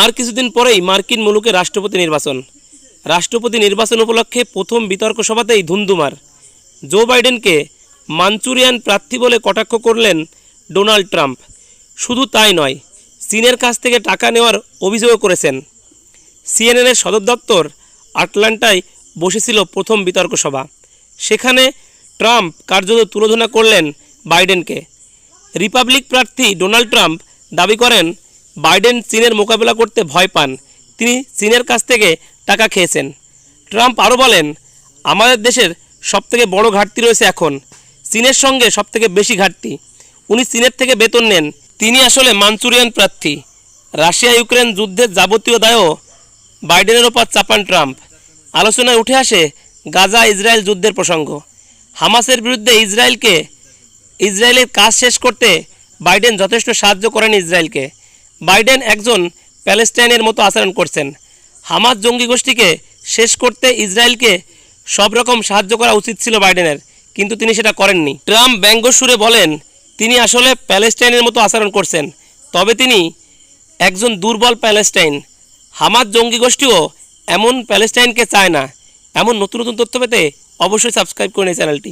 আর কিছুদিন পরেই মার্কিন মুলুকে রাষ্ট্রপতি নির্বাচন। রাষ্ট্রপতি নির্বাচন উপলক্ষে প্রথম বিতর্ক সভাতেই ধুমধুমার জো বাইডেনকে মাঞ্চুরিয়ান প্রার্থী বলে কটাক্ষ করলেন ডোনাল্ড ট্রাম্প। শুধু তাই নয়, চীনের কাছ থেকে টাকা নেওয়ার অভিযোগও করেছেন। সিএনএনের সদর দপ্তর আটলান্টায় বসেছিল প্রথম বিতর্ক সভা। সেখানে ট্রাম্প কার্যত তুলোধনা করলেন বাইডেনকে। রিপাবলিক প্রার্থী ডোনাল্ড ট্রাম্প দাবি করেন বাইডেন চীনের মোকাবিলা করতে ভয় পান। তিনি চীনের কাছ থেকে টাকা খেয়েছেন। ট্রাম্প আরও বলেন, আমাদের দেশের সবথেকে বড় ঘাটতি রয়েছে এখন। চীনের সঙ্গে সবথেকে বেশি ঘাটতি। উনি চীনের থেকে বেতন নেন। তিনি আসলে মাঞ্চুরিয়ান প্রার্থী। রাশিয়া ইউক্রেন যুদ্ধের যাবতীয় দায়ও বাইডেনের ওপর চাপান ট্রাম্প। আলোচনায় উঠে আসে গাজা ইসরায়েল যুদ্ধের প্রসঙ্গ। হামাসের বিরুদ্ধে ইসরায়েলকে, ইসরায়েলের কাজ শেষ করতে বাইডেন যথেষ্ট সাহায্য করেন ইসরায়েলকে। বাইডেন একজন প্যালেস্টাইনের মতো আচরণ করছেন। হামাস জঙ্গি গোষ্ঠীকে শেষ করতে ইসরায়েলকে সব রকম সাহায্য করা উচিত ছিল বাইডেনের, কিন্তু তিনি সেটা করেননি। ট্রাম্প ব্যঙ্গ সুরে বলেন, তিনি আসলে প্যালেস্টাইনের মতো আচরণ করছেন, তবে তিনি একজন দুর্বল প্যালেস্টাইন। হামাস জঙ্গি গোষ্ঠীও এমন প্যালেস্টাইনকে চায় না। এমন নতুন নতুন তথ্য পেতে অবশ্যই সাবস্ক্রাইব করুন এই চ্যানেলটি।